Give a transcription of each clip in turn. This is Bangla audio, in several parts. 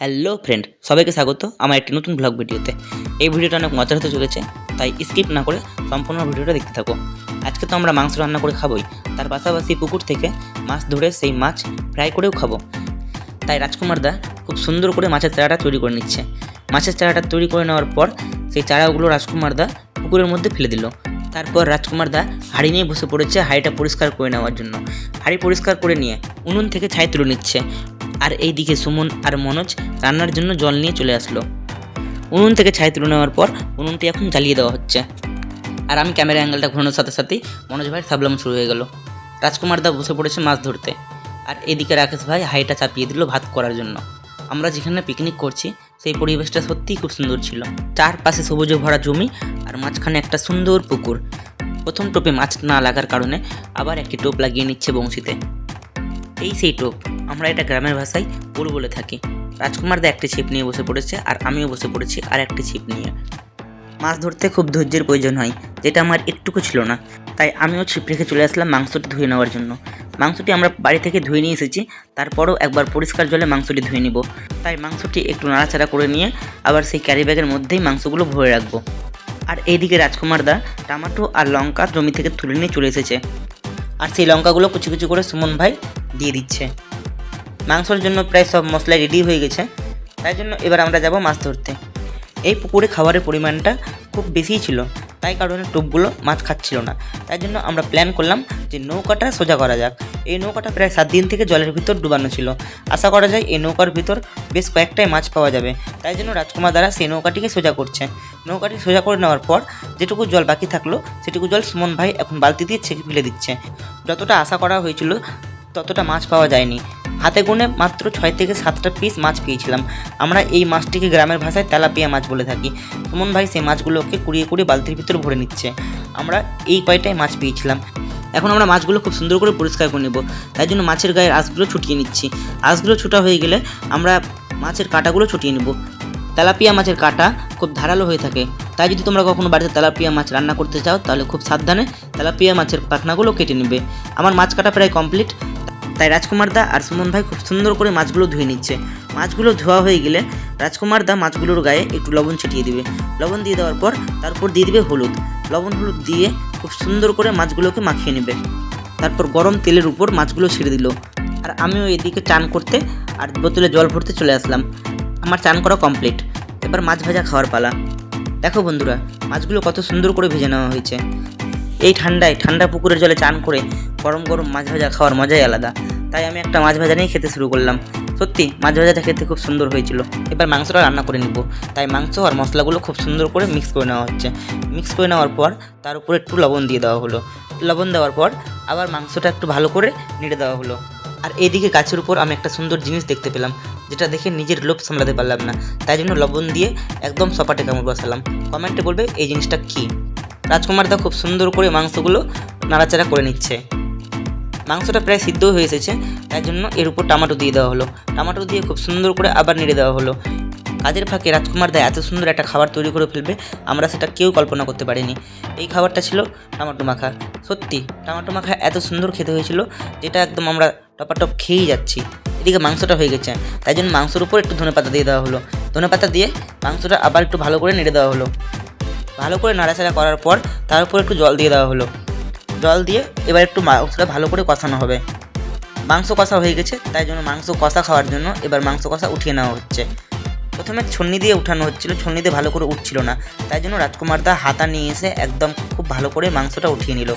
হ্যালো ফ্রেন্ড সবাইকে স্বাগত আমার একটি নতুন ব্লগ ভিডিওতে। এই ভিডিওটা অনেক মজার হতে চলেছে, তাই স্কিপ না করে সম্পূর্ণ ভিডিওটা দেখতে থাকো। আজকে তো আমরা মাংস রান্না করে খাবোই, তার পাশাপাশি পুকুর থেকে মাছ ধরে সেই মাছ ফ্রাই করেও খাব। তাই রাজকুমার দা খুব সুন্দর করে মাছের চারাটা তৈরি করে নিচ্ছে। মাছের চারাটা তৈরি করে নেওয়ার পর সেই চারাগুলো রাজকুমার দা পুকুরের মধ্যে ফেলে দিল। তারপর রাজকুমার দা হাঁড়ি নিয়ে বসে পড়েছে হাঁড়িটা পরিষ্কার করে নেওয়ার জন্য। হাঁড়ি পরিষ্কার করে নিয়ে উনুন থেকে ছাই তুলে নিচ্ছে। আর এই দিকে সুমন আর মনোজ রান্নার জন্য জল নিয়ে চলে আসলো। উনুন থেকে ছাই তুলে নেওয়ার পর উনুনটি এখন জ্বালিয়ে দেওয়া হচ্ছে। আর আমি ক্যামেরা অ্যাঙ্গেলটা ঘোরানোর সাথে সাথেই মনোজ ভাইয়ের সাবলাম শুরু হয়ে গেল। রাজকুমার দা বসে পড়েছে মাছ ধরতে। আর এদিকে রাকেশ ভাই হাইটা চাপিয়ে দিল ভাত করার জন্য। আমরা যেখানে পিকনিক করছি, সেই পরিবেশটা সত্যিই খুব সুন্দর ছিল। চারপাশে সবুজে ভরা জমি আর মাঝখানে একটা সুন্দর পুকুর। প্রথম টোপে মাছ না লাগার কারণে আবার একটি টোপ লাগিয়ে নিচ্ছে বংশীতে। এই সেই টোপ। আমরা এটা গ্রামের ভাষায় পুর বলে থাকি। রাজকুমার দা একটি ছিপ নিয়ে বসে পড়েছে আর আমিও বসে পড়েছি আর একটি ছিপ নিয়ে। মাছ ধরতে খুব ধৈর্যের প্রয়োজন হয়, যেটা আমার একটুকু ছিল না। তাই আমিও ছিপ রেখে চলে আসলাম মাংসটি ধুয়ে নেওয়ার জন্য। মাংসটি আমরা বাড়ি থেকে ধুয়ে নিয়ে এসেছি, তারপরও একবার পরিষ্কার জলে মাংসটি ধুয়ে নিব। তাই মাংসটি একটু নাড়াচাড়া করে নিয়ে আবার সেই ক্যারি ব্যাগের মধ্যেই মাংসগুলো ভরে রাখব। আর এইদিকে রাজকুমার দা টমাটো আর লঙ্কা জমি থেকে তুলে নিয়ে চলে এসেছে। আর সেই লঙ্কাগুলো কুচি কুচি করে সুমন ভাই দিয়ে দিচ্ছে। মাংসর জন্য প্রায় সব মশলা রেডি হয়ে গেছে। তাই জন্য এবার আমরা যাব মাছ ধরতে। এই পুকুরে খাবারের পরিমাণটা খুব বেশিই ছিল। তাই কারণে টোপগুলো মাছ খাচ্ছিল না। তাই জন্য আমরা প্ল্যান করলাম যে নৌকাটা সোজা করা যাক। এই নৌকাটা প্রায় সাত দিন থেকে জলের ভিতর ডুবানো ছিল। আশা করা যায় এই নৌকার ভিতর বেশ কয়েকটাই মাছ পাওয়া যাবে। তাই জন্য রাজকুমার দ্বারা সেই নৌকাটিকে সোজা করছে। নৌকাটি সোজা করে নেওয়ার পর যেটুকু জল বাকি থাকল, সেটুকু জল সুমন ভাই এখন বালতি দিয়ে ছেঁকে ফেলে দিচ্ছে। যতটা আশা করা হয়েছিল, ততটা মাছ পাওয়া যায়নি। হাতে গুনে মাত্র ছয় থেকে সাতটা পিস মাছ পেয়েছিলাম। আমরা এই মাছটিকে গ্রামের ভাষায় তেলাপিয়া মাছ বলে থাকি। সুমন ভাই সেই মাছগুলোকে কুড়িয়ে কুড়িয়ে বালতির ভিতর ভরে নিচ্ছে। আমরা এই কয়টাই মাছ পেয়েছিলাম। এখন আমরা মাছগুলো খুব সুন্দর করে পরিষ্কার করে নেব। তাই জন্য মাছের গায়ের আঁশগুলো ছুটিয়ে নিচ্ছি। আঁশগুলো ছোটা হয়ে গেলে আমরা মাছের কাঁটাগুলো ছুটিয়ে নেব। তেলাপিয়া মাছের কাঁটা খুব ধারালো হয়ে থাকে। তাই যদি তোমরা কখনো বাড়িতে তেলাপিয়া মাছ রান্না করতে চাও, তাহলে খুব সাবধানে তেলাপিয়া মাছের পাখনাগুলো কেটে নেবে। আমার মাছ কাটা প্রায় কমপ্লিট তাই রাজকুমার দা আর সুমন ভাই খুব সুন্দর করে মাছগুলো ধুয়ে নিচ্ছে। মাছগুলো ধোয়া হয়ে গেলে রাজকুমার দা মাছগুলোর গায়ে একটু লবণ ছিটিয়ে দিবে। লবণ দিয়ে দেওয়ার পর তারপর দিয়ে দিবে হলুদ। লবণ হলুদ দিয়ে খুব সুন্দর করে মাছগুলোকে মাখিয়ে নেবে। তারপর গরম তেলের উপর মাছগুলো ছেড়ে দিল। আর আমিও এদিকে চান করতে আর বোতলে জল ভরতে চলে আসলাম। আমার চান করা কমপ্লিট। এবার মাছ ভাজা খাওয়ার পালা। দেখো বন্ধুরা, মাছগুলো কত সুন্দর করে ভেজে নেওয়া হয়েছে। এই ঠান্ডায়, ঠান্ডা পুকুরের জলে চান করে গরম গরম মাছ ভাজা খাওয়ার মজাই আলাদা। তাই আমি একটা মাছ ভাজা নিয়ে খেতে শুরু করলাম। সত্যি, মাছ ভাজাটা খেতে খুব সুন্দর হয়েছিল। এবার মাংসটা রান্না করে নিব। তাই মাংস আর মশলাগুলো খুব সুন্দর করে মিক্স করে নেওয়া হচ্ছে। মিক্স করে নেওয়ার পর তার উপরে একটু লবণ দিয়ে দেওয়া হলো। লবণ দেওয়ার পর আবার মাংসটা একটু ভালো করে নেড়ে দেওয়া হলো। আর এইদিকে গাছের উপর আমি একটা সুন্দর জিনিস দেখতে পেলাম, যেটা দেখে নিজের লোভ সামলাতে পারলাম না। তাই জন্য লবণ দিয়ে একদম সপাটে কামড় বসালাম। কমেন্টে বলবে এই জিনিসটা কী? রাজকুমার দা খুব সুন্দর করে মাংসগুলো নাড়াচাড়া করে নিচ্ছে। মাংসটা প্রায় সিদ্ধ হয়ে এসেছে, তাই জন্য এর উপর টমাটো দিয়ে দেওয়া হলো। টমাটো দিয়ে খুব সুন্দর করে আবার নেড়ে দেওয়া হলো। কাজের ফাঁকে রাজকুমার দা এত সুন্দর একটা খাবার তৈরি করে ফেলবে, আমরা সেটা কেউ কল্পনা করতে পারিনি। এই খাবারটা ছিল টমেটো মাখা। সত্যি, টমেটো মাখা এত সুন্দর খেতে হয়েছিল, যেটা একদম আমরা টপাটপ খেয়েই যাচ্ছি। এদিকে মাংসটা হয়ে গেছে, তাই জন্য মাংসের উপর একটু ধনে পাতা দিয়ে দেওয়া হলো। ধনে পাতা দিয়ে মাংসটা আবার একটু ভালো করে নেড়ে দেওয়া হলো। ভালো করে নাড়াচাড়া করার পর তার উপর একটু জল দিয়ে দেওয়া হলো। জল দিয়ে এবার একটু মাংসটা ভালো করে কষানো হবে। মাংস কষা হয়ে গেছে, তাই জন্য মাংস কষা খাওয়ার জন্য এবার মাংস কষা উঠিয়ে নেওয়া হচ্ছে। প্রথমে ছন্নি দিয়ে উঠানো হচ্ছিল, ছন্নি দিয়ে ভালো করে উঠছিল না। তাই জন্য রাজকুমার দা হাতা নিয়ে এসে একদম খুব ভালো করে মাংসটা উঠিয়ে নিল।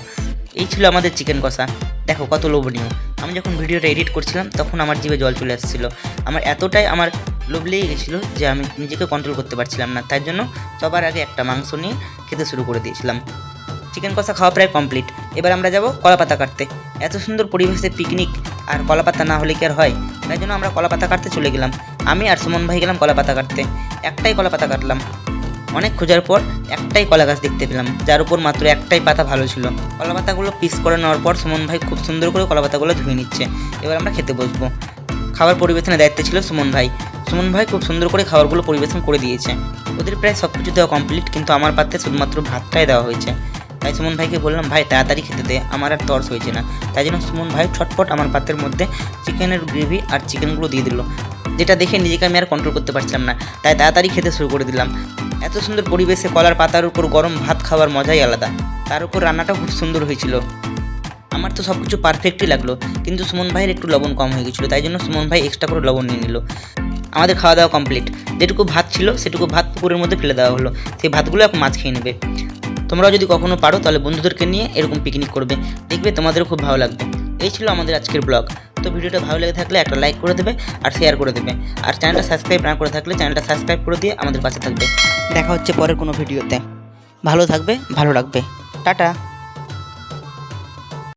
এই ছিল আমাদের চিকেন কষা। দেখো কত লোভনীয়। আমি যখন ভিডিওটা এডিট করছিলাম, তখন আমার জিভে জল চলে আসছিল আমার এতটাই আমার লোভ লেগে গেছিল যে আমি নিজেকে কন্ট্রোল করতে পারছিলাম না। তাই জন্য সবার আগে একটা মাংস নিয়ে খেতে শুরু করে দিয়েছিলাম। চিকেন কষা খাওয়া প্রায় কমপ্লিট এবার আমরা যাব কলাপাতা কাটতে। এত সুন্দর পরিবেশে পিকনিক আর কলাপাতা না হলে কি আর হয়? তাই জন্য আমরা কলাপাতা কাটতে চলে গেলাম। আমি আর সুমন ভাই গেলাম কলাপাতা কাটতে। একটাই কলাপাতা কাটলাম। অনেক খোঁজার পর একটাই কলা গাছ দেখতে পেলাম, যার উপর মাত্র একটাই পাতা ভালো ছিল। কলা পাতাগুলো পিস করে নেওয়ার পর সুমন ভাই খুব সুন্দর করে কলা পাতাগুলো ধুয়ে নিচ্ছে। এবার আমরা খেতে বসবো। খাবার পরিবেশনের দায়িত্বে ছিল সুমন ভাই। সুমন ভাই খুব সুন্দর করে খাবারগুলো পরিবেশন করে দিয়েছে। ওদের প্রায় সব কিছু দেওয়া কমপ্লিট কিন্তু আমার পাত্রে শুধুমাত্র ভাতটাই দেওয়া হয়েছে। তাই সুমন ভাইকে বললাম, ভাই, তাড়াতাড়ি খেতে দে, আমার আর তর্স হয়েছে না। তাই জন্য সুমন ভাই ছটপট আমার পাতের মধ্যে চিকেনের গ্রেভি আর চিকেনগুলো দিয়ে দিল। যেটা দেখে নিজেকে আমি আর কন্ট্রোল করতে পারছিলাম না। তাই তাড়াতাড়ি খেতে শুরু করে দিলাম। এত সুন্দর পরিবেশে কলার পাতার উপর গরম ভাত খাওয়ার মজাই আলাদা। তার উপর রান্নাটাও খুব সুন্দর হয়েছিল। আমার তো সব কিছু পারফেক্টই লাগল। কিন্তু সুমন ভাইয়ের একটু লবণ কম হয়ে গেছিল, তাই জন্য সুমন ভাই এক্সট্রা করে লবণ নিয়ে নিল। আমাদের খাওয়া দাওয়া কমপ্লিট যেটুকু ভাত ছিল, সেটুকু ভাত পুকুরের মধ্যে ফেলে দেওয়া হলো। সেই ভাতগুলো এখন মাছ খেয়ে নেবে। তোমরাও যদি কখনো পারো, তাহলে বন্ধুদেরকে নিয়ে এরকম পিকনিক করবে। দেখবে তোমাদেরও খুব ভালো লাগবে। এই ছিল আমাদের আজকের ব্লগ তো ভিডিওটা ভালো লেগে থাকলে একটা লাইক করে দেবে আর শেয়ার করে দেবে। আর চ্যানেলটা সাবস্ক্রাইব না করে থাকলে চ্যানেলটা সাবস্ক্রাইব করে দিয়ে আমাদের পাশে থাকবে। দেখা হচ্ছে পরের কোনো ভিডিওতে ভালো থাকবে, ভালো লাগবে। টাটা।